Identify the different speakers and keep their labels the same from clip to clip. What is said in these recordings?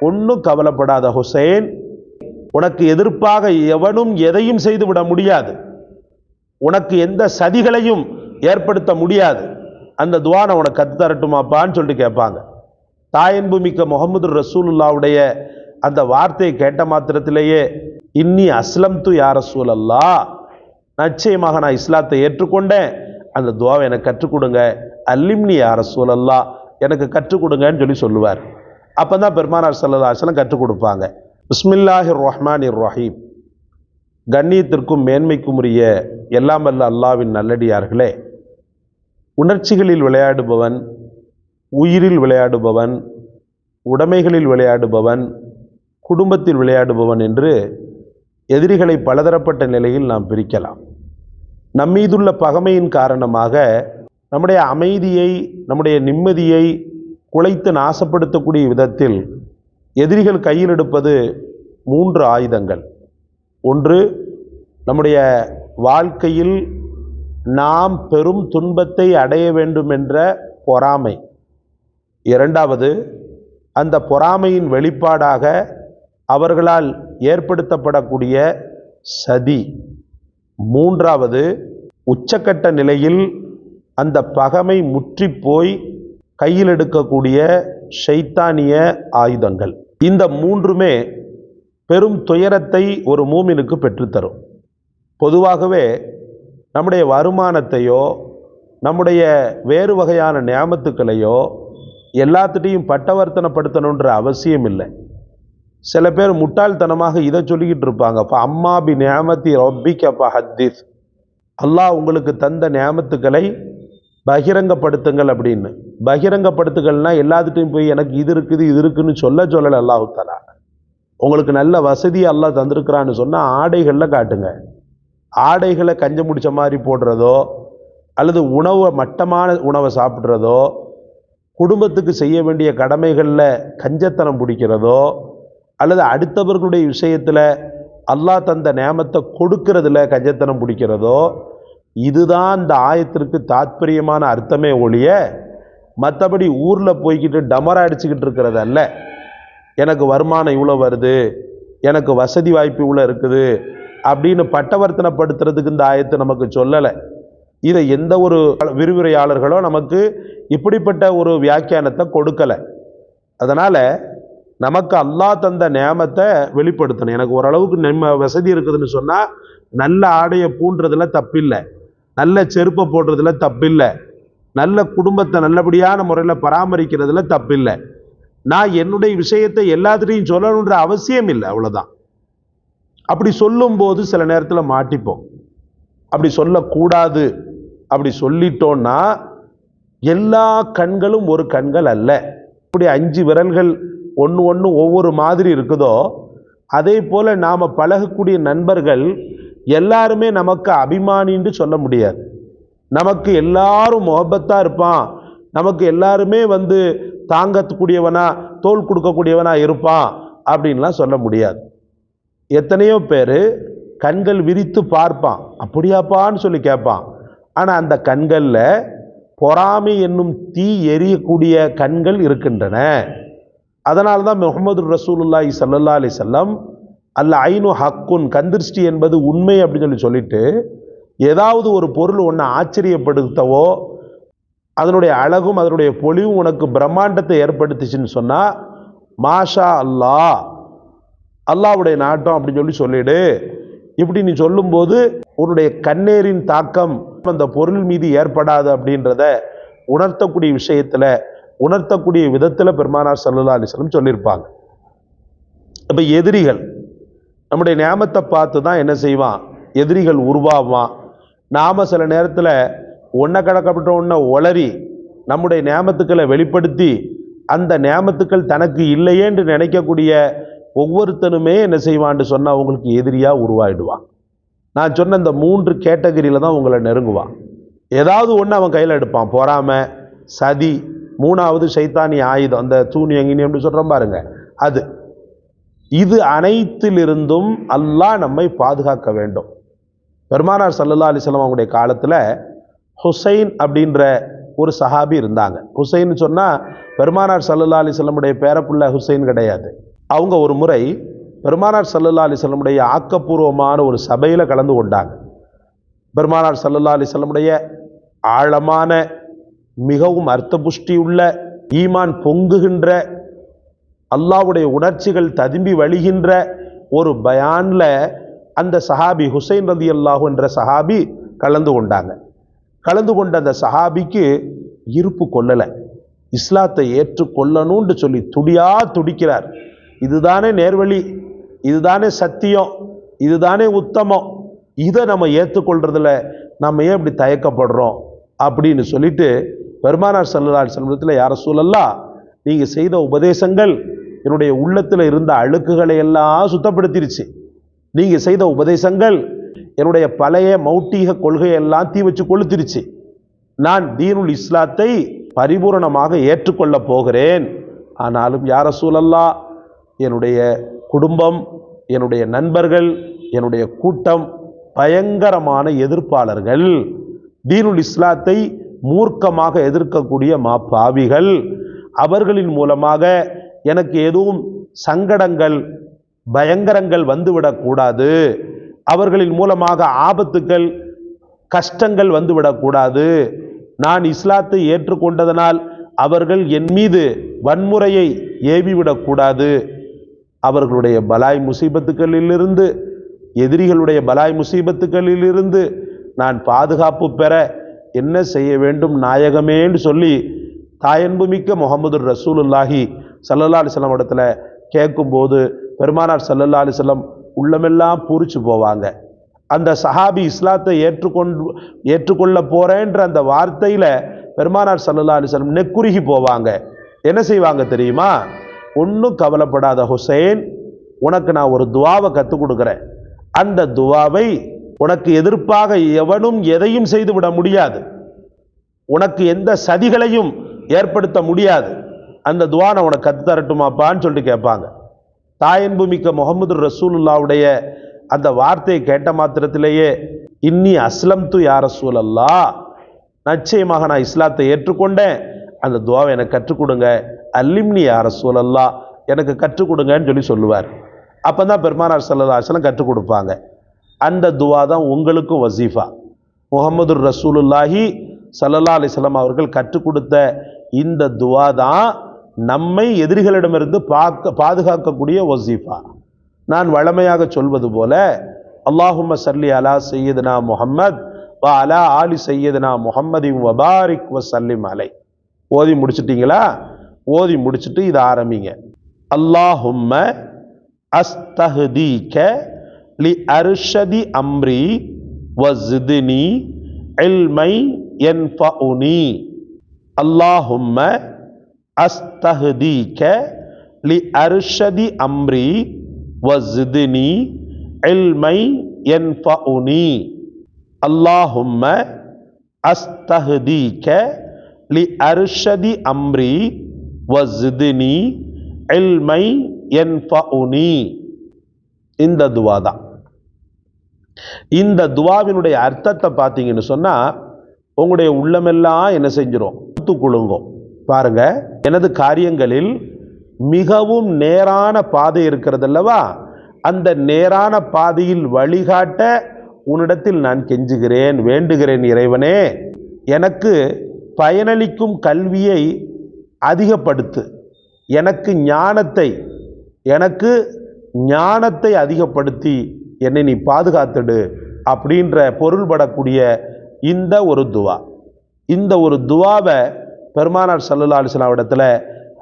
Speaker 1: ஒன்றும் கவலைப்படாத ஹுசைன் உனக்கு எதிர்ப்பாக எவனும் எதையும் செய்துவிட முடியாது. உனக்கு எந்த சதிகளையும் ஏற்படுத்த முடியாது. அந்த துவானை உனக்கு கற்று தரட்டுமாப்பான்னு சொல்லிட்டு கேட்பாங்க. தாயன்பு மிக்க முகமது ரசூலுல்லாவுடைய அந்த வார்த்தையை கேட்ட மாத்திரத்திலேயே இன்னி அஸ்லம் து யார் ரசூல் நிச்சயமாக நான் இஸ்லாத்தை ஏற்றுக்கொண்டேன். அந்த துவாவை எனக்கு கற்றுக் கொடுங்க. அல்லிம்னி யார் ரசூல் எனக்கு கற்றுக் கொடுங்கன்னு சொல்லி சொல்லுவார். அப்போ தான் பெருமானார் சல்லா கற்றுக் கொடுப்பாங்க. பிஸ்மில்லாஹிர் ரஹ்மான் ரஹீம் கண்ணியத்திற்கும் மேன்மைக்கும் உரிய எல்லாம் வல்ல அல்லாவின் நல்லடியார்களே. உணர்ச்சிகளில் விளையாடுபவன் உயிரில் விளையாடுபவன் உடைமைகளில் விளையாடுபவன் குடும்பத்தில் விளையாடுபவன் என்று எதிரிகளை பலதரப்பட்ட நிலையில் நாம் பிரிக்கலாம். நம்மீதுள்ள பகைமையின் காரணமாக நம்முடைய அமைதியை நம்முடைய நிம்மதியை குலைத்து நாசப்படுத்தக்கூடிய விதத்தில் எதிரிகள் கையில் எடுப்பது மூன்று ஆயுதங்கள். ஒன்று நம்முடைய வாழ்க்கையில் நாம் பெரும் துன்பத்தை அடைய வேண்டும் என்ற பொறாமை. இரண்டாவது அந்த பொறாமையின் வெளிப்பாடாக அவர்களால் ஏற்படுத்தப்படக்கூடிய சதி. மூன்றாவது உச்சக்கட்ட நிலையில் அந்த பகைமை முற்றி போய் கையில் எடுக்கக்கூடிய ஷைத்தானிய ஆயுதங்கள். இந்த மூன்றுமே பெரும் துயரத்தை ஒரு மூமினுக்கு பெற்றுத்தரும். பொதுவாகவே நம்முடைய வருமானத்தையோ நம்முடைய வேறு வகையான நியாமத்துக்களையோ எல்லாத்துட்டையும் பட்டவர்த்தனப்படுத்தணுன்ற அவசியம் இல்லை. சில பேர் முட்டாள்தனமாக இதை சொல்லிக்கிட்டு இருப்பாங்க. அப்போ அம்மா பி நியாமத்தி ரொப்பிக்கப்பா ஹத்தீஸ் அல்லாஹ் உங்களுக்கு தந்த நியாமத்துக்களை பகிரங்கப்படுத்துங்கள் அப்படின்னு. பகிரங்கப்படுத்துகள்னா எல்லாத்துட்டையும் போய் எனக்கு இது இருக்குது இது இருக்குதுன்னு சொல்ல சொல்லலை அல்லாஹு உங்களுக்கு நல்ல வசதி அல்லாஹ் தந்திருக்கிறான்னு சொன்னால் ஆடைகளில் காட்டுங்க. ஆடைகளை கஞ்ச முடிச்ச மாதிரி போடுறதோ அல்லது உணவை மட்டமான உணவை சாப்பிட்றதோ குடும்பத்துக்கு செய்ய வேண்டிய கடமைகளில் கஞ்சத்தனம் பிடிக்கிறதோ அல்லது அடுத்தவர்களுடைய விஷயத்தில் அல்லாஹ் தந்த நேமத்தை கொடுக்கறதுல கஞ்சத்தனம் பிடிக்கிறதோ இதுதான் இந்த ஆயத்திற்கு தாத்பரியமான அர்த்தமே ஒழிய மற்றபடி ஊரில் போய்கிட்டு டமரா அடிச்சுக்கிட்டு இருக்கிறது அல்ல. எனக்கு வருமானம் இவ்வளோ வருது எனக்கு வசதி வாய்ப்பு இவ்வளோ இருக்குது அப்படின்னு பட்டவர்த்தனப்படுத்துறதுக்கு இந்த ஆயத்தை நமக்கு சொல்லலை. இதை எந்த ஒரு விரிவுரையாளர்களோ நமக்கு இப்படிப்பட்ட ஒரு வியாக்கியானத்தை கொடுக்கலை. அதனால் நமக்கு அல்லா தந்த நேமத்தை வெளிப்படுத்தணும். எனக்கு ஓரளவுக்கு நம்ம வசதி இருக்குதுன்னு சொன்னால் நல்ல ஆடையை பூண்டுறதுல தப்பில்லை. நல்ல செருப்பை போடுறதுல தப்பில்லை. நல்ல குடும்பத்தை நல்லபடியான முறையில் பராமரிக்கிறதுல தப்பில்லை. நான் என்னுடைய விஷயத்தை எல்லாத்துலேயும் சொல்லணுன்ற அவசியம் இல்லை அவ்வளோதான் அப்படி சொல்லும்போது சில நேரத்தில் மாட்டிப்போம். அப்படி சொல்லக்கூடாது. அப்படி சொல்லிட்டோன்னா எல்லா கண்களும் ஒரு கண்கள் அல்ல. இப்படி அஞ்சு விரல்கள் ஒன்று ஒன்று ஒவ்வொரு மாதிரி இருக்குதோ அதே போல் நாம் பழகக்கூடிய நண்பர்கள் எல்லாருமே நமக்கு அபிமானின்னு சொல்ல முடியாது. நமக்கு எல்லாரும் முகப்பத்தாக இருப்பான். நமக்கு எல்லாருமே வந்து தாங்கக்கூடியவனா தோல் கொடுக்கக்கூடியவனா இருப்பான் அப்படின்லாம் சொல்ல முடியாது. எத்தனையோ பேர் கண்கள் விரித்து பார்ப்பான். அப்படியாப்பான்னு சொல்லி கேட்பான். ஆனால் அந்த கண்களில் பொறாமை என்னும் தீ எரியக்கூடிய கண்கள் இருக்கின்றன. அதனால தான் முகமது ரசூலுல்லாஹி சல்லா அலி செல்லம் அல்ல ஐனு ஹக்குன் கந்திருஷ்டி என்பது உண்மை அப்படின்னு சொல்லி சொல்லிட்டு ஏதாவது ஒரு பொருள் ஒன்றை ஆச்சரியப்படுத்தவோ அதனுடைய அழகும் அதனுடைய பொலிவும் உனக்கு பிரம்மாண்டத்தை ஏற்படுத்துச்சுன்னு சொன்னால் மாஷா அல்லாஹ் அல்லாவுடைய நாட்டம் அப்படின்னு சொல்லி சொல்லிடு. இப்படி நீ சொல்லும்போது உன்னுடைய கண்ணேரின் தாக்கம் அந்த பொருள் மீது ஏற்படாது அப்படின்றத உணர்த்தக்கூடிய விஷயத்தில் உணர்த்தக்கூடிய விதத்தில் பெருமானார் சல்லா அலிஸ்லம் சொல்லியிருப்பாங்க. இப்போ எதிரிகள் நம்முடைய நியாமத்தை பார்த்து தான் என்ன செய்வான்? எதிரிகள் உருவாவான். நாம் சில நேரத்தில் ஒன்றை கடக்கப்பட்ட ஒன்றை ஒளறி நம்முடைய நியமத்துக்களை வெளிப்படுத்தி அந்த நியமத்துக்கள் தனக்கு இல்லையேன்று நினைக்கக்கூடிய ஒவ்வொருத்தனுமே என்ன செய்வான்னு சொன்னால் உங்களுக்கு எதிரியாக உருவாயிடுவான். நான் சொன்ன இந்த மூன்று கேட்டகரியில் தான் உங்களை நெருங்குவான். ஏதாவது ஒன்று அவன் கையில் எடுப்பான். பொறாமை சதி மூணாவது சைத்தானி ஆயுதம். அந்த தூணி எங்கினி அப்படி சொல்கிறோம் பாருங்க. அது. இது அனைத்திலிருந்தும் அல்லாஹ் நம்மை பாதுகாக்க வேண்டும். பெருமானார் சல்லல்லா அலிஸ்லாம் அவங்களுடைய காலத்தில் ஹுசைன் அப்படின்ற ஒரு சஹாபி இருந்தாங்க. ஹுசைன் சொன்னால் பெருமானார் சல்லல்லா அலிஸ்லமுடைய பேரப்புள்ள ஹுசைன் கிடையாது. அவங்க ஒரு முறை பெருமானார் சல்லல்லா அலிசல்லமுடைய ஆக்கப்பூர்வமான ஒரு சபையில் கலந்து கொண்டாங்க. பெருமானார் சல்லல்லா அலிஸ்லமுடைய ஆழமான மிகவும் அர்த்தபுஷ்டியுள்ள ஈமான் பொங்குகின்ற அல்லாவுடைய உணர்ச்சிகள் ததும்பி வழிகின்ற ஒரு பயானில் அந்த சஹாபி ஹுசைன் ரதி அல்லாஹு என்ற சஹாபி கலந்து கொண்டாங்க. கலந்து கொண்ட அந்த சஹாபிக்கு இருப்பு கொள்ளலை இஸ்லாத்தை ஏற்றுக்கொள்ளணும்னு சொல்லி துடியா துடிக்கிறார். இதுதானே நேர்வழி இதுதானே சத்தியம் இதுதானே உத்தமம். இதை நம்ம ஏற்றுக்கொள்றதுல நம்ம ஏன் இப்படி தயக்கப்படுறோம்? அப்படின்னு சொல்லிட்டு பெருமானார் சல்லல்லாஹு செல்வத்தில் யார சூழல்லா நீங்கள் செய்த உபதேசங்கள் என்னுடைய உள்ளத்தில் இருந்த அழுக்குகளை எல்லாம் சுத்தப்படுத்திருச்சு. நீங்கள் செய்த உபதேசங்கள் என்னுடைய பழைய மௌட்டீக கொள்கையெல்லாம் தீ வச்சு கொளுத்திருச்சு. நான் தீனுல் இஸ்லாத்தை பரிபூரணமாக ஏற்றுக்கொள்ளப் போகிறேன். ஆனாலும் யார சூழல்லா என்னுடைய குடும்பம் என்னுடைய நண்பர்கள் என்னுடைய கூட்டம் பயங்கரமான எதிர்ப்பாளர்கள் தீனுல் இஸ்லாத்தை மூர்க்கமாக எதிர்க்கக்கூடிய மாப்பாவிகள் அவர்களின் மூலமாக எனக்கு எதுவும் சங்கடங்கள் பயங்கரங்கள் வந்துவிடக்கூடாது அவர்களின் மூலமாக ஆபத்துக்கள் கஷ்டங்கள் வந்துவிடக்கூடாது நான் இஸ்லாத்தை ஏற்றுக்கொண்டதனால் அவர்கள் என் மீது வன்முறையை ஏவிவிடக்கூடாது அவர்களுடைய பலாய் முசீபத்துக்களிலிருந்து எதிரிகளுடைய பலாய் முசீபத்துக்களிலிருந்து நான் பாதுகாப்பு பெற என்ன செய்ய வேண்டும் நாயகமேன்னு சொல்லி தாயன்புமிக்க முகமது ரசூலுல்லாஹி சல்லல்லா அலிஸ்லாம் இடத்துல கேட்கும்போது பெருமானார் சல்லல்லா அலிசல்லம் உள்ளமெல்லாம் பூரிச்சு போவாங்க. அந்த சஹாபி இஸ்லாத்தை ஏற்றுக்கொண்டு ஏற்றுக்கொள்ள போகிறேன்ற அந்த வார்த்தையில் பெருமானார் சல்லல்லா அலிசல்லம் நெக்குருகி போவாங்க. என்ன செய்வாங்க தெரியுமா? ஒன்றும் கவலைப்படாத ஹுசைன் உனக்கு நான் ஒரு துவாவை கற்றுக் கொடுக்குறேன். அந்த துவாவை உனக்கு எதிர்ப்பாக எவனும் எதையும் செய்துவிட முடியாது. உனக்கு எந்த சதிகளையும் ஏற்படுத்த முடியாது. அந்த துவா நான் உனக்கு கற்று தரட்டுமாப்பான்னு சொல்லிட்டு கேட்பாங்க. தாயன்புமிக்க முகமது ரசூலுல்லாவுடைய அந்த வார்த்தையை கேட்ட மாத்திரத்திலேயே இன்னி அஸ்லம் து யார் ரசூல் அல்லா நிச்சயமாக நான் இஸ்லாத்தை ஏற்றுக்கொண்டேன். அந்த துவாவை எனக்கு கற்றுக் கொடுங்க. அல்லிம்னி யார் ரசூல் அல்லா எனக்கு கற்றுக் கொடுங்கன்னு சொல்லி சொல்லுவார். அப்போ தான் பெருமானார் சல்லா அஸ்லம் கற்றுக் கொடுப்பாங்க. அந்த துவா தான் உங்களுக்கும் வசீஃபா. முகமது ரசூலுல்லாஹி சல்லல்லா அலிஸ்லாம் அவர்கள் கற்றுக் கொடுத்த இந்த துவா தான் நம்மை எதிரிகளிடமிருந்து பார்க்க பாதுகாக்கக்கூடிய வசீஃபா. நான் வளமையாக சொல்வது போல அல்லாஹும சல்லி அலா சையதுனா முஹம்மத் வா அலா ஆலி சையதுனா முஹம்மதி வபாரிக் வ சல்லிம் அலை. ஓதி முடிச்சிட்டிங்களா? ஓதி முடிச்சிட்டு இதை ஆரம்பிங்க. அல்லாஹும்ம அஸ்தஹதீக லி அர்ஷதி அம்ரி வஸ்தினி இல்மை யன்ஃபஉனி. அல்லாஹும்ம அஸ்தஹதீக லி அர்ஷதி அம்ரி வஸ்தினி இல்மை யன்ஃபஉனி. அல்லாஹும்ம அஸ்தஹதீக லி அர்ஷதி அம்ரி வஸ்தினி இல்மை யன்ஃபஉனி. இந்த துவா தான். இந்த துவாவினுடைய அர்த்தத்தை பார்த்தீங்கன்னு சொன்னால் உங்களுடைய உள்ளமெல்லாம் என்ன செஞ்சிரும்? குழுங்கும் பாருங்க எனது காரியங்களில் மிகவும் நேரான பாதை இருக்கிறது அல்லவா அந்த நேரான பாதையில் வழிகாட்ட உன்னிடத்தில் நான் கெஞ்சுகிறேன் வேண்டுகிறேன் இறைவனே. எனக்கு பயனளிக்கும் கல்வியை அதிகப்படுத்து. எனக்கு ஞானத்தை எனக்கு ஞானத்தை அதிகப்படுத்தி என்னை நீ பாதுகாத்துடு அப்படின்ற பொருள்படக்கூடிய இந்த ஒரு துவா. இந்த ஒரு துவாவை பெருமானார் சல்லல்லா அலிஸ்லாம் இடத்துல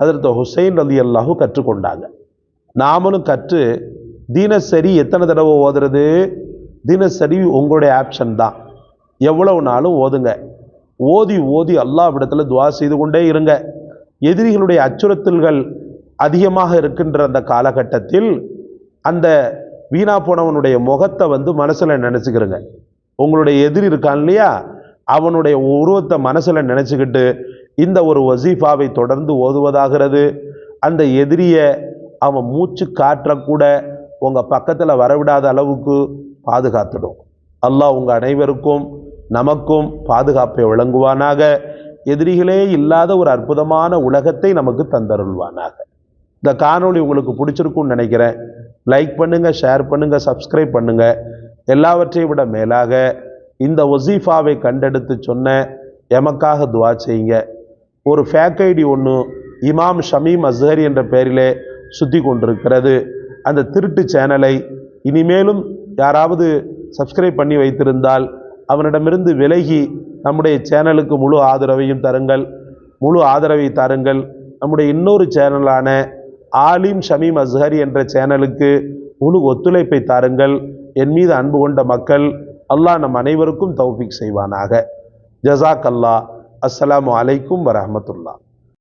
Speaker 1: அதற்கு ஹுசைன் அலி அல்லாஹு கற்றுக்கொண்டாங்க. நாமளும் கற்று தினசரி எத்தனை தடவை ஓதுறது? தினசரி உங்களுடைய ஆப்ஷன் தான். எவ்வளவு நாளும் ஓதுங்க. ஓதி ஓதி அல்லாஹ் இடத்துல துவா செய்து கொண்டே இருங்க. எதிரிகளுடைய அச்சுறுத்தல்கள் அதிகமாக இருக்கின்ற அந்த காலகட்டத்தில் அந்த வீணா போனவனுடைய முகத்தை வந்து மனசில் நினச்சிக்கிறங்க உங்களுடைய எதிரி இருக்கான் இல்லையா? அவனுடைய உருவத்தை மனசில் நினச்சிக்கிட்டு இந்த ஒரு வசீஃபாவை தொடர்ந்து ஓதுவதாகிறது. அந்த எதிரியை அவன் மூச்சு காற்றக்கூட உங்கள் பக்கத்தில் வரவிடாத அளவுக்கு பாதுகாத்துடும். அல்லாஹ் உங்கள் அனைவருக்கும் நமக்கும் பாதுகாப்பை வழங்குவானாக. எதிரிகளே இல்லாத ஒரு அற்புதமான உலகத்தை நமக்கு தந்தருள்வானாக. இந்த காணொளி உங்களுக்கு பிடிச்சிருக்கும்னு நினைக்கிறேன். லைக் பண்ணுங்கள் ஷேர் பண்ணுங்கள் சப்ஸ்கிரைப் பண்ணுங்கள் எல்லாவற்றையும் விட மேலாக இந்த ஒசீஃபாவை கண்டெடுத்து சொன்ன எமக்காக துவா செய்யுங்க. ஒரு ஃபேக் ஐடி ஒன்று இமாம் ஷமீம் அஸ்ஹரி என்ற பெயரிலே சுற்றி கொண்டிருக்கிறது. அந்த திருட்டு சேனலை இனிமேலும் யாராவது சப்ஸ்கிரைப் பண்ணி வைத்திருந்தால் அவனிடமிருந்து விலகி நம்முடைய சேனலுக்கு முழு ஆதரவையும் தருங்கள். முழு ஆதரவை தாருங்கள். நம்முடைய இன்னொரு சேனலான ஆலிம் ஷமீம் அஸ்ஹரி என்ற சேனலுக்கு முழு ஒத்துழைப்பை தாருங்கள். என் மீது அன்பு கொண்ட மக்கள் அல்லாஹ் நம் அனைவருக்கும் தௌஃபிக் செய்வானாக. ஜசாக் அல்லா আসসালামু আলাইকুম বরহমতুল্লাহ